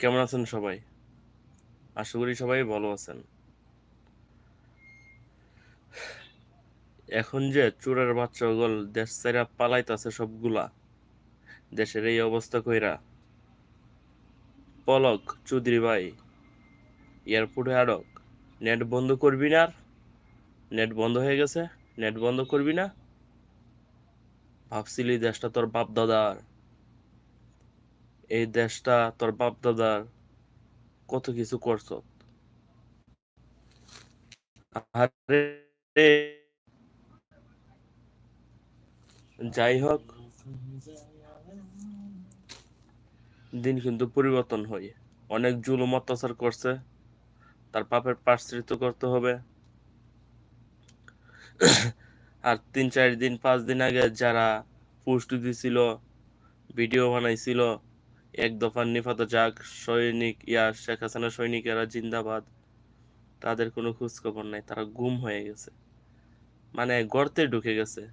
কেমন আছেন সবাই? আশা করি সবাই ভালো আছেন। এখন যে চোরের বাচ্চা গল দেশ ছাইরা পালাইতাছে সবগুলা, দেশের এই অবস্থা কইরা। পলক, চৌধুরী ভাই, এয়ারপোর্টে আটক নেট বন্ধ করবি না? নেট বন্ধ হয়ে গেছে, নেট বন্ধ করবি না? ভাবছিলি দেশটা তোর বাপ দাদার এই দেশটা তোর বাপ দাদার কত কিছু করছ? যাই হোক, দিন কিন্তু পরিবর্তন হয়। অনেক জুলুম অত্যাচার করছে, তার পাপের প্রাশ্চিত্য করতে হবে। আর তিন চার দিন, পাঁচ দিন আগে যারা পোস্ট দিছিল, ভিডিও বানাইছিল এক দফার নিফাত যাক সৈনিক, ইয়া শেখ হাসিনা সৈনিকেরা জিন্দাবাদ। তাদের কোনো খোঁজখবর নাই, তারা গুম হয়ে গেছে। মানে গর্তে ঢুকে গেছে।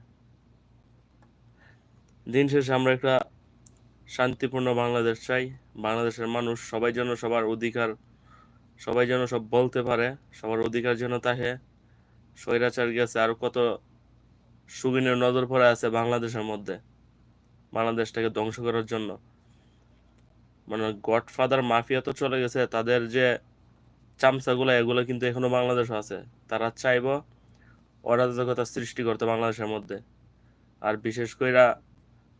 দিন শেষে আমরা একটা শান্তিপূর্ণ বাংলাদেশ চাই। বাংলাদেশের মানুষ সবাই যেন সবার অধিকার, সবাই যেন সব বলতে পারে, সবার অধিকার যেন তাহে। স্বৈরাচার গেছে, আর কত সুবিনের নজর পড়ে আছে বাংলাদেশের মধ্যে। বাংলাদেশটাকে ধ্বংস করার জন্য। মানে গডফাদার মাফিয়া তো চলে গেছে, তাদের যে চামচাগুলো, এগুলো কিন্তু এখনও বাংলাদেশে আছে। তারা চাইব অরাজকতা সৃষ্টি করতে বাংলাদেশের মধ্যে। আর বিশেষ কইরা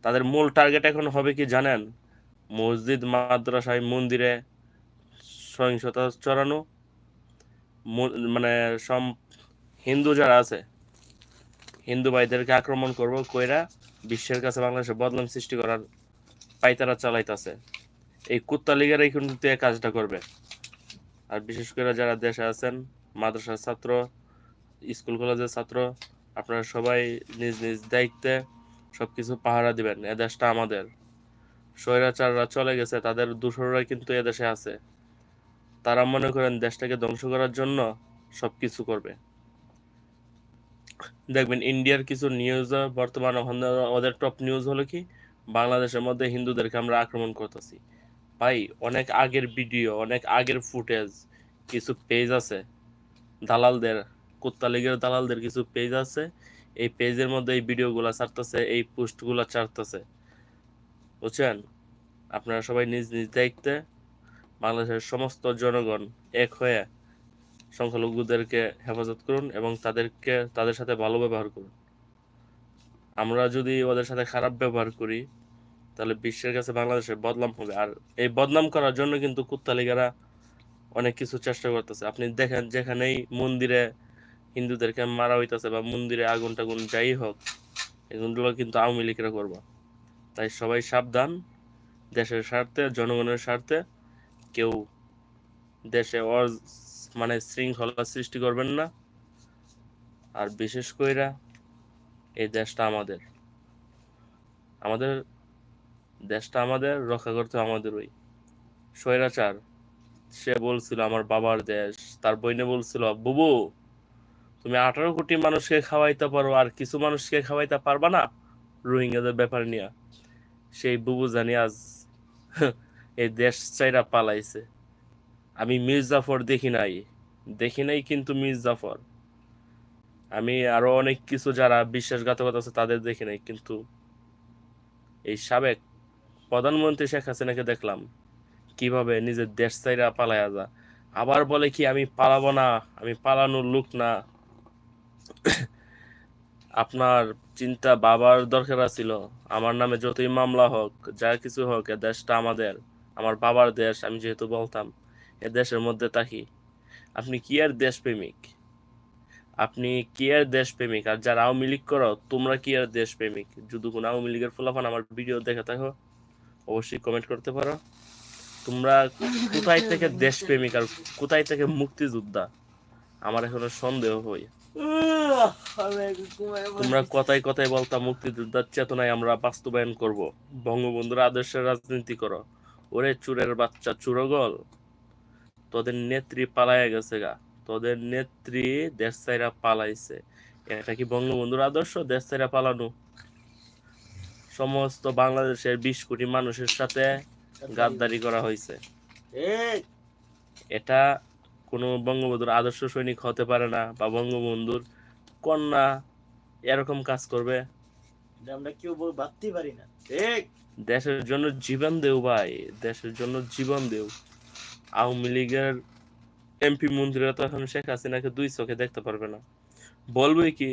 তাদের মূল টার্গেট এখন হবে কি জানেন? মসজিদ, মাদ্রাসায় মন্দিরে সহিংসতা চড়ানো মানে সব হিন্দু যারা আছে, হিন্দু ভাইদেরকে আক্রমণ করব কইরা বিশ্বের কাছে বাংলাদেশে বদনাম সৃষ্টি করার পাইতারা চালাইতাছে। এই কুত্তা লীগেরাই কিন্তু এই কাজটা করবে। আর বিশেষ করে যারা দেশে আছেন, মাদ্রাসার ছাত্র, স্কুল কলেজের ছাত্র, আপনারা সবাই নিজ নিজ দায়িত্বে সবকিছু পাহারা দিবেন, এ দেশটা আমাদের। স্বৈরাচাররা চলে গেছে, তাদের দূষররা কিন্তু এ দেশে আছে। তারা মনে করেন দেশটাকে ধ্বংস করার জন্য সবকিছু করবে। দেখবেন ইন্ডিয়ার কিছু নিউজ বর্তমানে ওদের টপ নিউজ হলো কি? বাংলাদেশের মধ্যে হিন্দুদেরকে আমরা আক্রমণ করতেছি। ভাই, অনেক আগের ভিডিও অনেক আগের ফুটেজ কিছু পেজ আছে। দালালদের, কুত্তা লীগের দালালদের কিছু পেজ আছে। এই পেজের মধ্যে এই ভিডিওগুলো ছাড়তেছে, এই পোস্টগুলো ছাড়তেছে। বুঝছেন? আপনারা সবাই নিজ নিজ দায়িত্বে বাংলাদেশের সমস্ত জনগণ এক হয়ে সংখ্যালঘুদেরকে হেফাজত করুন এবং তাদেরকে, তাদের সাথে ভালো ব্যবহার করুন। আমরা যদি ওদের সাথে খারাপ ব্যবহার করি তাহলে বিশ্বের কাছে বাংলাদেশের বদনাম হবে। আর এই বদনাম করার জন্য কিন্তু কুত্তালিগারা অনেক কিছু চেষ্টা করতেছে। আপনি দেখেন যেখানেই মন্দিরে হিন্দুদেরকে মারা হইতেছে বা মন্দিরে আগুন টাগুন যাই হোক, এগুলো কিন্তু আওয়ামী লীগরা করব। তাই সবাই সাবধান, দেশের স্বার্থে, জনগণের স্বার্থে কেউ দেশে অ মানে শৃঙ্খলা সৃষ্টি করবেন না। আর বিশেষ কইরা এই দেশটা আমাদের। আমাদের দেশটা আমাদের, রক্ষা করতে আমাদেরই। স্বৈরাচার, সে বলছিল আমার বাবার দেশ, তার বইনে বলছিল, বুবু, তুমি আঠারো কোটি মানুষকে খাওয়াইতে পারো আর কিছু মানুষকে খাওয়াইতে পারবা না? রোহিঙ্গাদের ব্যাপার নিয়ে। সেই বুবু জানি আজ এই দেশ চাইরা পালাইছে। আমি মির্জাফর দেখি নাই। দেখি নাই কিন্তু মির্জাফর আমি আরও অনেক কিছু যারা বিশ্বাসঘাতকতা আছে তাদের দেখি নাই, কিন্তু এই সাবেক প্রধানমন্ত্রী শেখ হাসিনাকে দেখলাম। কীভাবে নিজের দেশ চাইরা পালায়া যা আবার বলে কি, আমি পালাবো না, আমি পালানোর লোক না। আপনার চিন্তা বাবার দরকার ছিল আমার নামে যতই মামলা হোক, যা কিছু হোক, এ দেশটা আমাদের, আমার বাবার দেশ, আমি যেহেতু বলতাম, এ দেশের মধ্যে থাকি। আপনি কি আর দেশপ্রেমিক? আপনি কি আর দেশপ্রেমিক? আর যারা আওয়ামী লীগ করো, তোমরা কি আর দেশপ্রেমিক? যদি কোনো আওয়ামী লীগের ফলাফল আমার ভিডিও দেখে থাকো। অবশ্যই কমেন্ট করতে পারো। তোমরা কোথায় থেকে দেশপ্রেমিক আর কোথায় থেকে মুক্তিযোদ্ধা? আমার এখনও সন্দেহ হয়। তোমরা কথায় কথায় বলতা, মুক্তিযোদ্ধার চেতনায় আমরা বাস্তবায়ন করব। বঙ্গবন্ধুর আদর্শের রাজনীতি করো। ওরে চুরের বাচ্চা, চুরগল। তোদের নেত্রী পালায়া গেছে গা। তোদের নেত্রী দেশ চাইরা পালাইছে। এটা কি বঙ্গবন্ধুর আদর্শ? দেশ চাইরা পালানো? সমস্ত বাংলাদেশের বিশ কোটি মানুষের সাথে গাদ্দারি করা হয়েছে। এটা কোনো বঙ্গবন্ধুর আদর্শ সৈনিক হতে পারে না বা বঙ্গবন্ধুর কন্যা এরকম কাজ করবে। আমরা কেউ বল ভাবতেই পারি না। ঠিক দেশের জন্য জীবন দেও ভাই দেশের জন্য জীবন দেও। আওয়ামী লীগের এমপি মন্ত্রীরা তো এখন শেখ হাসিনাকে দুই চোখে দেখতে পারবে না। বলবে কি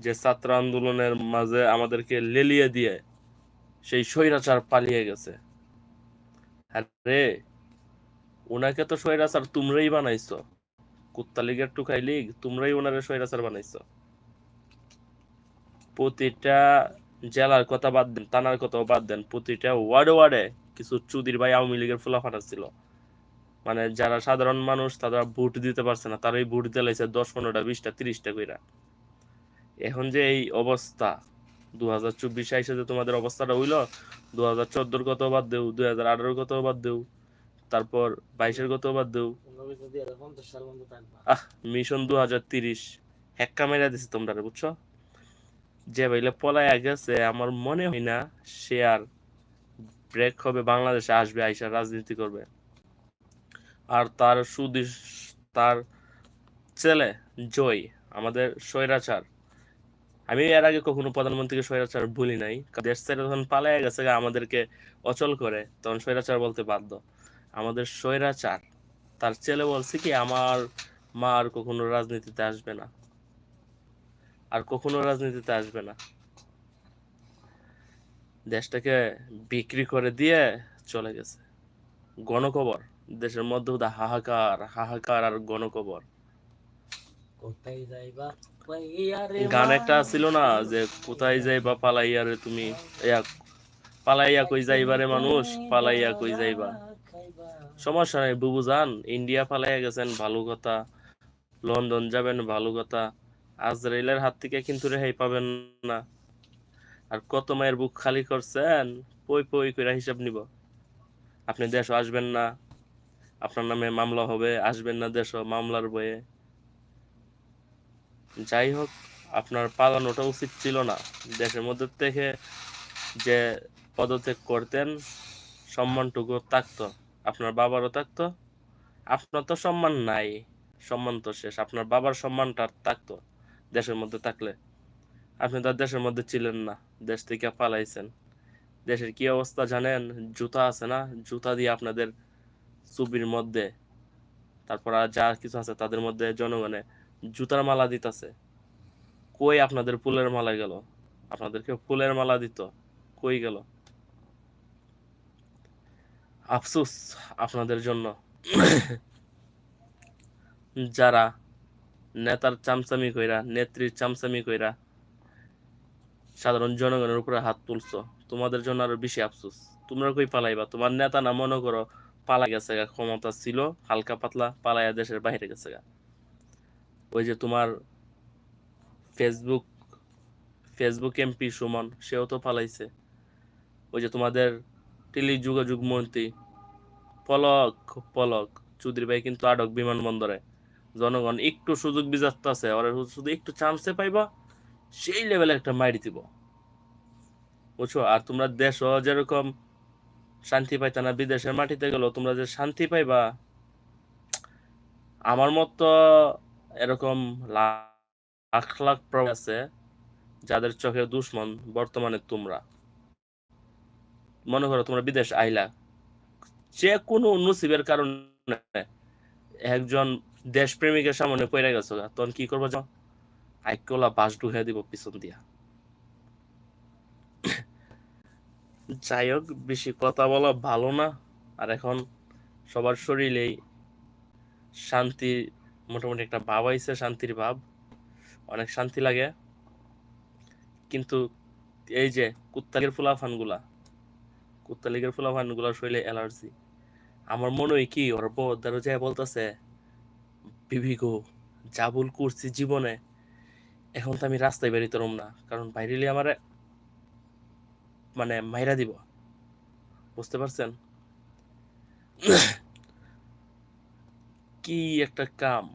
যে ছাত্র আন্দোলনের মাঝে আমাদেরকে লেলিয়ে দিয়ে সেই স্বৈরাচার পালিয়ে গেছে। আরে ওনাকে তো স্বৈরাচার তোমরাই বানাইছো। কুত্তা লীগের টুকাই লীগ, তোমরাই ওনারে স্বৈরাচার বানাইছো। প্রতিটা জেলার কথা বাদ দেন, থানার কথাও বাদ দেন, প্রতিটা ওয়ার্ডে ওয়ার্ডে কিছু চুদির ভাই আওয়ামী লীগের ফুলাফানা ছিল। মানে যারা সাধারণ মানুষ, তারা ভোট দিতে পারছে না, তারাই ভোট দিলাইছে দশ, পনেরোটা, বিশটা, তিরিশটা কইরা। এখন যে এই অবস্থা দু হাজার চব্বিশ আইসে যে তোমাদের অবস্থাটা হইল দু হাজার চোদ্দোর কত বাদ দেও দুই হাজার আঠারোর কত বাদ দেও তারপর বাইশের কত বাদ থাকবা আহ মিশন দু হাজার তিরিশ। হ্যাক্কা মেরা দিছে তোমরা বুঝছ? যে বাইলে পলায় গেছে আমার মনে হয় না সে আর ব্রেক হবে বাংলাদেশে আসবে আইসা রাজনীতি করবে। আর তার সুদিস তার ছেলে জয় আমাদের স্বৈরাচার। আমি এর আগে কখনো প্রধানমন্ত্রীকে স্বৈরাচার বলি নাই। দেশ ছেড়ে যখন পালায় গেছে আমাদেরকে অচল করে, তখন স্বৈরাচার বলতে বাধ্য। আমাদের স্বৈরাচার, তার ছেলে বলছে কি, আমার মা আর কখনো রাজনীতিতে আসবে না। আর কখনো রাজনীতিতে আসবে না। দেশটাকে বিক্রি করে দিয়ে চলে গেছে। গণকবর, দেশের মধ্যে হাহাকার হাহাকার আর গণকবর। কোথায় যাইবা? রে গান একটা ছিল না যে কোথায় যাইবা পালাইয়া রে তুমি ইয়া, পালাইয়া কই যাইবারে মানুষ পালাইয়া কই যাইবা। সমস্যা নাই বুবু যান ইন্ডিয়া পালাইয়া গেছেন ভালো কথা। লন্ডন যাবেন ভালো কথা। আজরাইলের হাত থেকে কিন্তু রেহাই পাবেন না। আর কত মায়ের বুক খালি করছেন পই পই করে হিসাব নিব। আপনি দেশ আসবেন না আপনার নামে মামলা হবে আসবেন না দেশ মামলার বয়ে যাই হোক, আপনার পালানোটা উচিত ছিল না। দেশের মধ্যে থেকে যে পদত্যাগ করতেন, সম্মানটুকু থাকতো। আপনার বাবারও থাকতো। আপনার তো সম্মান নাই। সম্মান তো শেষ। আপনার বাবার সম্মানটা থাকতো দেশের মধ্যে থাকলে। আপনি তো দেশের মধ্যে ছিলেন না। দেশ থেকে পালাইছেন। দেশের কি অবস্থা জানেন? জুতা আছে না? জুতা দিয়ে আপনাদের চুবির মধ্যে। তারপর যা কিছু আছে তাদের মধ্যে জনগণে জুতার মালা দিতেছে। কই আপনাদের ফুলের মালা গেল? আপনাদেরকে ফুলের মালা দিত। কই গেল? আফসোস আপনাদের জন্য। যারা নেতার চামচামি কইরা, নেত্রীর চামচামি কইরা সাধারণ জনগণের উপরে হাত তুলছো, তোমাদের জন্য আরও বেশি আফসুস। তোমরা কই পালাইবা? তোমার নেতা না, মনে করো পালা গেছে গা, ক্ষমতা ছিল, হালকা পাতলা, পালাইয়া দেশের বাইরে গেছে গা। ওই যে তোমার ফেসবুক ফেসবুক এমপি সুমন, সেও তো পালাইছে ওই যে তোমাদের টেলি যোগাযোগ মন্ত্রী, পলক পলক, চৌধুরী ভাই কিন্তু আটক বিমানবন্দরে। জনগণ একটু সুযোগ বিজাত আছে, ওরা শুধু একটু চান্সে পাইবা, সেই লেভেলে একটা মাইরি দিব। বুঝছ? আর তোমরা দেশ যেরকম শান্তি পাইতা না, বিদেশের মাটিতে গেল তোমরা যে শান্তি পাইবা, আমার মতো এরকম লাখ লাখ প্রবাসী আছে যাদের চোখে দুশ্মন বর্তমানে তোমরা। মনে করো তোমরা বিদেশ আইলা। যে কোনো নসিবের কারণে একজন দেশপ্রেমিকের সামনে পড়ে গেছো তখন কি করব আইকলা বাস ঢুকিয়ে দিব পিছন দিয়া। যাই হোক, বেশি কথা বলা ভালো না। আর এখন সবার শরীরেই শান্তি মোটামুটি একটা ভাব আইছে, শান্তির ভাব। অনেক শান্তি লাগে। কিন্তু এই যে কুত্তালিগের ফুলাফানগুলা কুত্তালিগের ফুলাফানগুলা শরীরে অ্যালার্জি। আমার মনে হয় কি, ওর বউদারও যায় বলতেছে, বিবি গো, যা ভুল করছি জীবনে, এখন তো আমি রাস্তায় বেরিতে রুম না। কারণ বাইরেলে আমার মানে মাইরা দিব। বুঝতে পারছেন? কি একটা কাম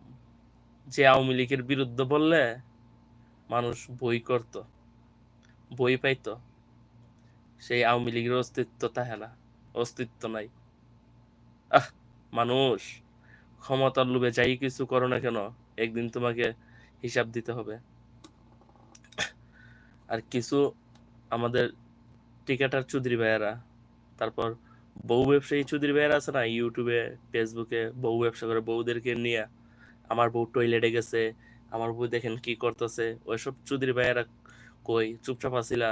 যে আওয়ামী লীগের বিরুদ্ধে বললে মানুষ বই করত, বই পাইতো। সেই আওয়ামী লীগের অস্তিত্ব তাহে না, অস্তিত্ব নাই। আহ, মানুষ, ক্ষমতার লোভে যাই কিছু করো না কেন, একদিন তোমাকে হিসাব দিতে হবে। আর কিছু আমাদের টিকেটার চৌধুরী ভাইয়েরা, তারপর বউ ব্যবসায়ী চুদির ভাইয়েরা আছে না ইউটিউবে ফেসবুকে বউ ব্যবসা করে বউদেরকে নিয়ে আমার বউ টয়লেটে গেছে, আমার বউ দেখেন কি করতেছে, ওইসব চুদির ভাইয়েরা কই, চুপচাপ আসিলা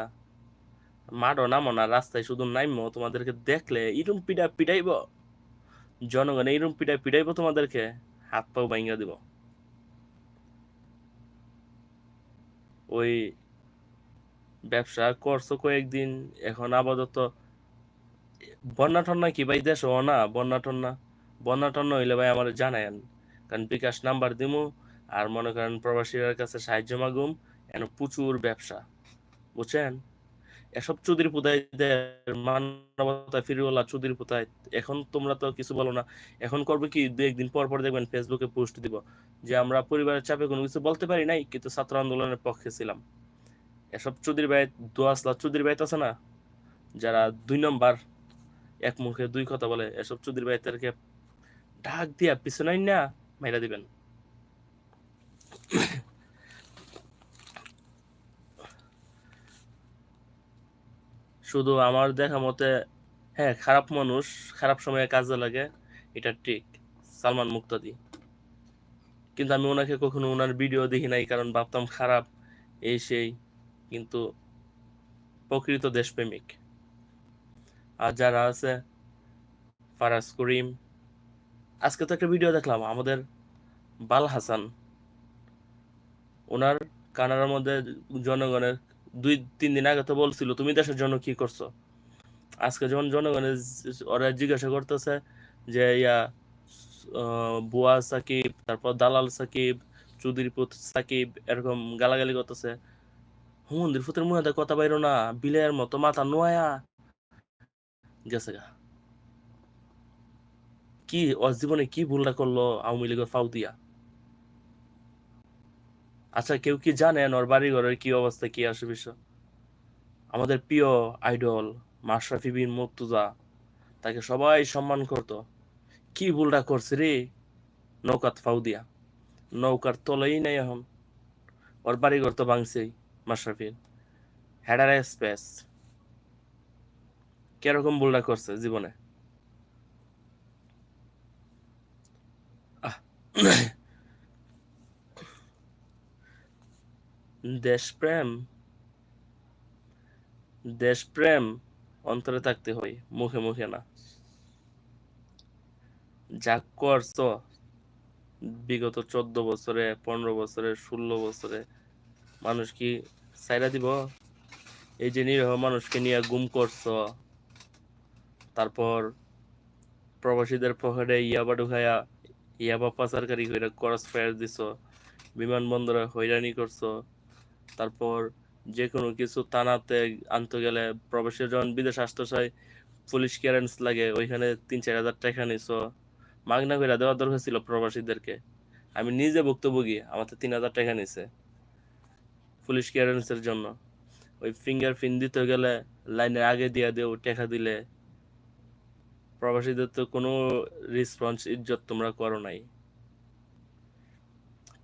মাঠও নামো না, রাস্তায় শুধু নাইমো তোমাদেরকে দেখলে ইরুম পিডা পিটাইব জনগণ এইরুম পিটাই পিটাইব তোমাদেরকে, হাত পাও ভাঙ্গা দিব। ওই ব্যবসা করছ কয়েকদিন, এখন আপাতত বন্যা টন্যা কি ভাই? দেশ ও না বন্যা টন্যা বন্যা টন্যা হইলে ভাই আমার জানায়েন কারণ বিকাশ নাম্বার দিমু, আর মনে করেন প্রবাসীদের কাছে সাহায্য মাগুম, এন প্রচুর ব্যবসা। বুঝছেন? এসব চুদির পুতাইদের মানবতা ফিরিওয়ালা চুদির পুতাই, এখন তোমরা তো কিছু বলো না। এখন করবে কি? দু একদিন পর পর দেখবেন ফেসবুকে পোস্ট দিব, যে আমরা পরিবারের চাপে কোনো কিছু বলতে পারি নাই, কিন্তু ছাত্র আন্দোলনের পক্ষে ছিলাম। এসব চুদির ভাই দোয়াসলা চুদির ভাই আছে না? যারা দুই নম্বর এক মুখে দুই কথা বলে, এসব চুদির ভাইদেরকে ঢাক দিয়া পিছনে না, মাইরা দিবেন। শুধু আমার দেখা মতে হ্যাঁ খারাপ মানুষ, খারাপ সময়ে কাজে লাগে, এটা ঠিক, সালমান মুক্তাদি। কিন্তু আমি ওনাকে কখনো ওনার ভিডিও দেখি নাই, কারণ ভাবতাম খারাপ, এই সেই, কিন্তু প্রকৃত দেশপ্রেমিক। আর যারা আছে, ফারাজ করিম। আজকে তো একটা ভিডিও দেখলাম, আমাদের বাল হাসান। ওনার কানাডার মধ্যে জনগণের দুই, তিন দিন আগে তো বলছিল, তুমি দেশের জন্য কি করছ? আজকে যখন জনগণের ওরা জিজ্ঞাসা করতেছে যে, ইয়া বুয়া সাকিব, তারপর দালাল সাকিব, চৌধুরী পুত সাকিব, এরকম গালাগালি করতেছে। হুমন্দির ফুতের মুহে কথা বাইরো না, বিলের মতো মাথা নোয়া গেছে গা। কি ওর জীবনে কি ভুলটা করল আওয়ামী লীগের ফাউ দিয়া আচ্ছা কেউ কি জানেন ওর বাড়ি ঘরের কি অবস্থা, কি আসে বিষয়? আমাদের প্রিয় আইডল মাশরাফি বিন মুর্তুজা, তাকে সবাই সম্মান করত। কি ভুলটা করছে রে? নৌকাত ফাউ দিয়া নৌকার তলেই নাই এখন। ওর বাড়ি ঘর তো ভাঙছেই মাশরাফির। Header space. কীরকম ভুলটা করছে জীবনে? দেশপ্রেম দেশপ্রেম অন্তরে থাকতে হয়, মুখে মুখে না। যা করছ বিগত চোদ্দ বছরে, পনেরো বছরে, ষোলো বছরে মানুষ কি সাইরা দিব? এই যে নিরীহ মানুষকে নিয়ে গুম করছ তারপর প্রবাসীদের পকেটে ইয়াবা ঢুকাইয়া ইয়াবা পাচারকারী করে ক্রস ফায়ার দিছ, বিমানবন্দরে হয়রানি করছ, তারপর যে কোনো কিছু তানাতে আনতে গেলে প্রবাসী যখন বিদেশ আসতে চাই পুলিশ ক্লিয়ারেন্স লাগে, ওইখানে তিন চার হাজার টাকা নিছো। মাগনা করে দেওয়া দরকার ছিল প্রবাসীদেরকে। আমি নিজে ভুক্তভোগী আমার তো তিন হাজার টাকা নিছে পুলিশ ক্লিয়ারেন্সের জন্য। ওই ফিঙ্গার প্রিন্ট দিতে গেলে লাইনে আগে দিয়ে দেও, টাকা দিলে প্রবাসীদের তো কোনো রেসপন্স ইজ্জত তোমরা করো নাই।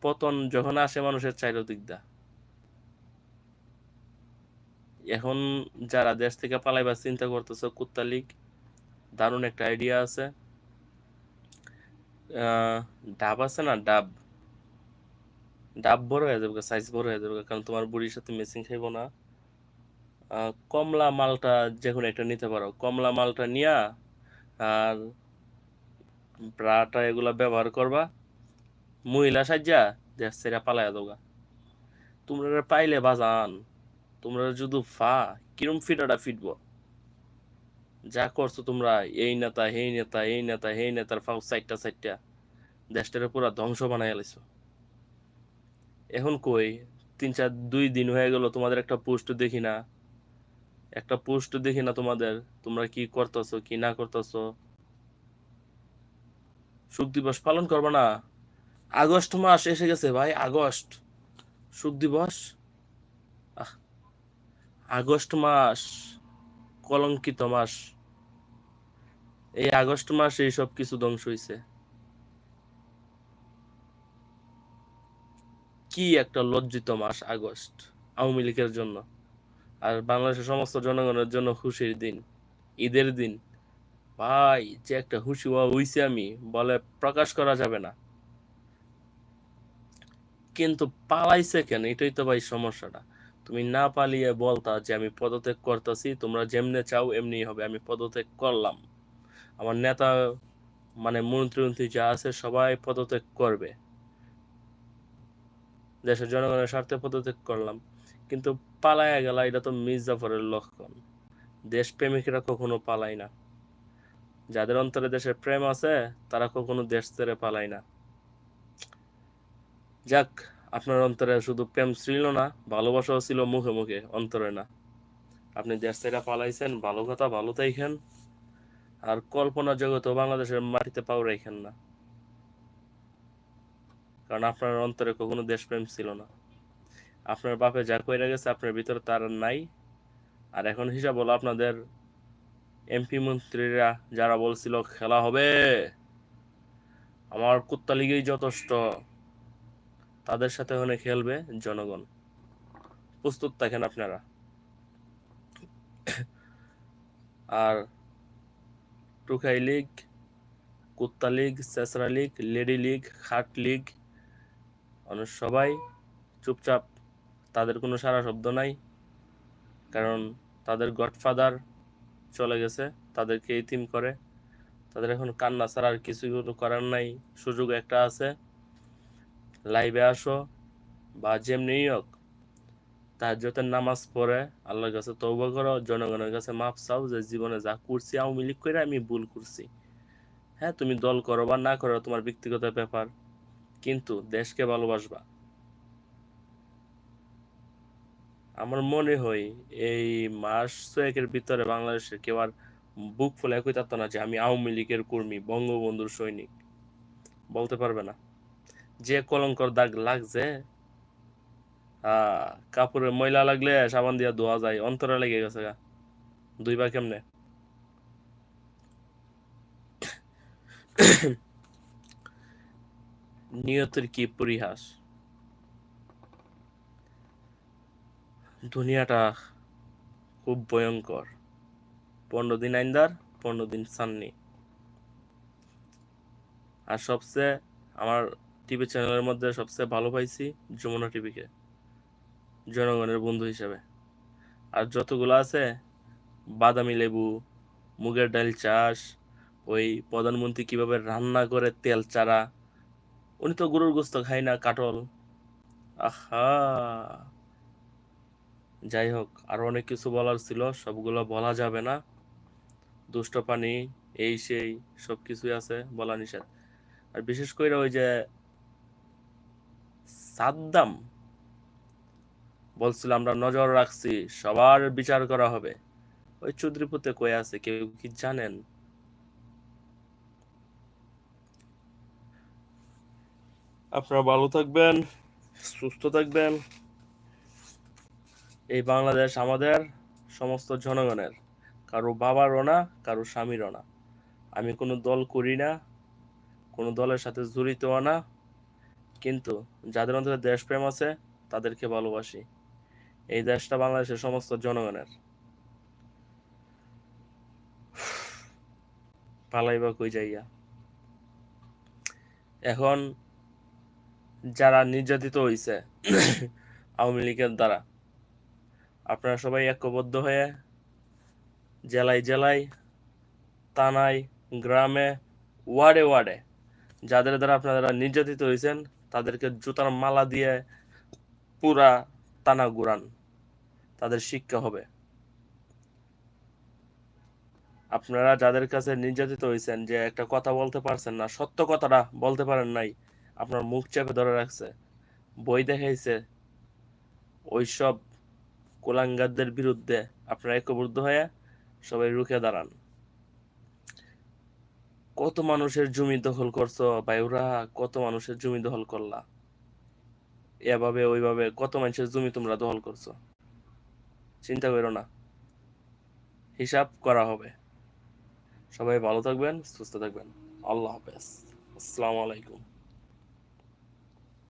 পতন যখন আসে মানুষের চাইরো দিকদা এখন যারা দেশ থেকে পালাইবার চিন্তা করতেছে, কুত্তা লীগ, দারুণ একটা আইডিয়া আছে। ডাব আছে না, ডাব? ডাব বড় হয়ে যাবে সাইজ বড় হয়ে যাবে, কারণ তোমার বুড়ির সাথে মেসিং খাইবো না। কমলা মালটা যে একটা নিতে পারো। কমলা মালটা নিয়া আর ব্রাটা এগুলা ব্যবহার করবা। মহিলা সাজ্জা, দেশ ছেড়ে পালাইয়া দোগা। তোমরা পাইলে বাজান। তোমরা যদি ফা, কিরম ফিটাটা ফিটব? যা করছ তোমরা, এই নেতা এই নেতা এই নেতা এই নেতার ফাউ সাইটটা সাইটটা। দেশটারে পুরা ধ্বংস বানাই লাইছো। এখন কই? তিন চার, দুই দিন হয়ে গেল তোমাদের একটা পোস্ট দেখি না। একটা পোস্ট দেখি না তোমাদের, তোমরা কি করতেছো, কি না করতেছো? সুখ দিবস পালন করবে না? আগস্ট মাস এসে গেছে ভাই, আগস্ট। সুখ দিবস? আগস্ট মাস, কলঙ্কিত মাস। এই আগস্ট মাসে সব কিছু ধ্বংস হয়েছে কি একটা লজ্জিত মাস আগস্ট আওয়ামী লীগের জন্য। আর বাংলাদেশের সমস্ত জনগণের জন্য খুশির দিন, ঈদের দিন। ভাই, যে একটা খুশি হওয়া হইছে আমি, বলে প্রকাশ করা যাবে না। কিন্তু পালাইছে কেন? এটাই তো ভাই সমস্যাটা। তুমি না পালিয়ে বলতা যে আমি পদত্যাগ করতেছি, তোমরা যেমনে চাও এমনি হবে, আমি পদত্যাগ করলাম। আমার নেতা মানে মন্ত্রী যা আছে সবাই পদত্যাগ করবে। দেশের জনগণের স্বার্থে পদত্যাগ করলাম। কিন্তু পালায়া গেল, এটা তো মির্জাফরের লক্ষণ। দেশপ্রেমিকরা কখনো পালায় না। যাদের অন্তরে দেশের প্রেম আছে, তারা কখনো দেশ ছেড়ে পালায় না। যাক, আপনার অন্তরে শুধু প্রেম ছিল না, ভালোবাসাও ছিল মুখে মুখে, অন্তরে না। আপনি দেশ ছেড়ে পালাইছেন, ভালো কথা, ভালো তাইখেন। আর কল্পনা জগতেও বাংলাদেশের মাটিতে পাও রাখেন না। কারণ আপনার অন্তরে কখনো দেশপ্রেম ছিল না। আপনার বাপে যা কইরা গেছে আপনার ভিতরে তার নাই। আর এখন হিসাব হলো আপনাদের এমপি মন্ত্রীরা যারা বলছিল খেলা হবে, আমার কুত্তা লিগেই যথেষ্ট। তাদের সাথে ওখানে খেলবে জনগণ। প্রস্তুত থাকেন আপনারা। আর টুকাই লীগ, কুত্তা লীগ চেসরা লীগ, লেডি লীগ, খাট লীগ অনেক সবাই চুপচাপ তাদের কোনো সারা শব্দ নাই, কারণ তাদের গডফাদার চলে গেছে, তাদেরকে ইতিম করে। তাদের এখন কান্না ছাড়া আর কিছু করার নাই, সুযোগ একটা আছে। লাইভে আসো, বা যেমনি হোক তাহাজ্জতের নামাজ পড়ে, আল্লাহর কাছে তৌবা করো, জনগণের কাছে মাপ চাও যে জীবনে যা করছি, আওয়ামী লীগ করে আমি ভুল করছি। হ্যাঁ তুমি দল করো বা না করো, তোমার ব্যক্তিগত ব্যাপার, কিন্তু দেশকে ভালোবাসবা। আমার মনে হয় এই মাস ছয়েকের ভিতরে বাংলাদেশের কেউ আর বুক ফুলে একই থাকতো না যে আমি আওয়ামী লীগের কর্মী, বঙ্গবন্ধুর সৈনিক। বলতে পারবে না। যে কলঙ্কর দাগ লাগছে কাপড়ে ময়লা লাগলে সাবান দিয়া ধোয়া যায়, অন্তরে লেগে গেছে গা। দুইবার কেমনে? নিয়তের কি পরিহাস? দুনিয়াটা খুব ভয়ঙ্কর। পনেরো দিন আইন্দার, পনেরো দিন সান্নি। আর সবচেয়ে আমার টিভি চ্যানেলের মধ্যে সবচেয়ে ভালো পাইছি যমুনা টিভিকে, জনগণের বন্ধু হিসেবে। আর যতগুলো আছে, বাদামি লেবু, মুগের ডাল চাষ, ওই প্রধানমন্ত্রী কীভাবে রান্না করে তেল চারা, উনি তো গরুর গোস্ত খায় না কাটল আহা! যাই হোক, আরও অনেক কিছু বলার ছিল, সবগুলো বলা যাবে না। দুষ্ট পানি, এই সেই সব কিছুই আছে বলা নিষেধ। আর বিশেষ করে ওই যে সাদ্দাম বলছিল, আমরা নজর রাখছি, সবার বিচার করা হবে। ওই চৌধুরীপুতে কয়ে আছে, কেউ কি জানেন? আপনারা ভালো থাকবেন, সুস্থ থাকবেন। এই বাংলাদেশ আমাদের সমস্ত জনগণের। কারও বাবারও না কারও স্বামীরও না আমি কোনো দল করি না, কোনো দলের সাথে জড়িতও না। কিন্তু যাদের অন্তরে দেশপ্রেম আছে, তাদেরকে ভালোবাসি। এই দেশটা বাংলাদেশের সমস্ত জনগণের। পালাইবা কই যাইয়া? এখন যারা নির্যাতিত হইছে, আওয়ামী লীগের দ্বারা আপনারা সবাই ঐক্যবদ্ধ হয়ে জেলায় জেলায়, থানায়, গ্রামে, ওয়ার্ডে ওয়ার্ডে যাদের দ্বারা আপনারা নির্যাতিত হয়েছেন, তাদেরকে জুতার মালা দিয়ে পুরা টানা ঘুরান। তাদের শিক্ষা হবে। আপনারা যাদের কাছে নির্যাতিত হয়েছেন যে একটা কথা বলতে পারছেন না, সত্য কথাটা বলতে পারেন নাই, আপনার মুখ চেপে ধরে রাখছে বই দেখাইছে, ওইসব কোলাঙ্গারদের বিরুদ্ধে আপনারা ঐক্যবদ্ধ হয়ে সবাই রুখে দাঁড়ান। কত মানুষের জমি দখল করছ ভাইরা কত মানুষের জমি দখল করলা? এভাবে, ওইভাবে কত মানুষের জমি তোমরা দখল করছ? চিন্তা করো না। হিসাব করা হবে। সবাই ভালো থাকবেন, সুস্থ থাকবেন। আল্লাহ হাফেজ। আসসালামু আলাইকুম।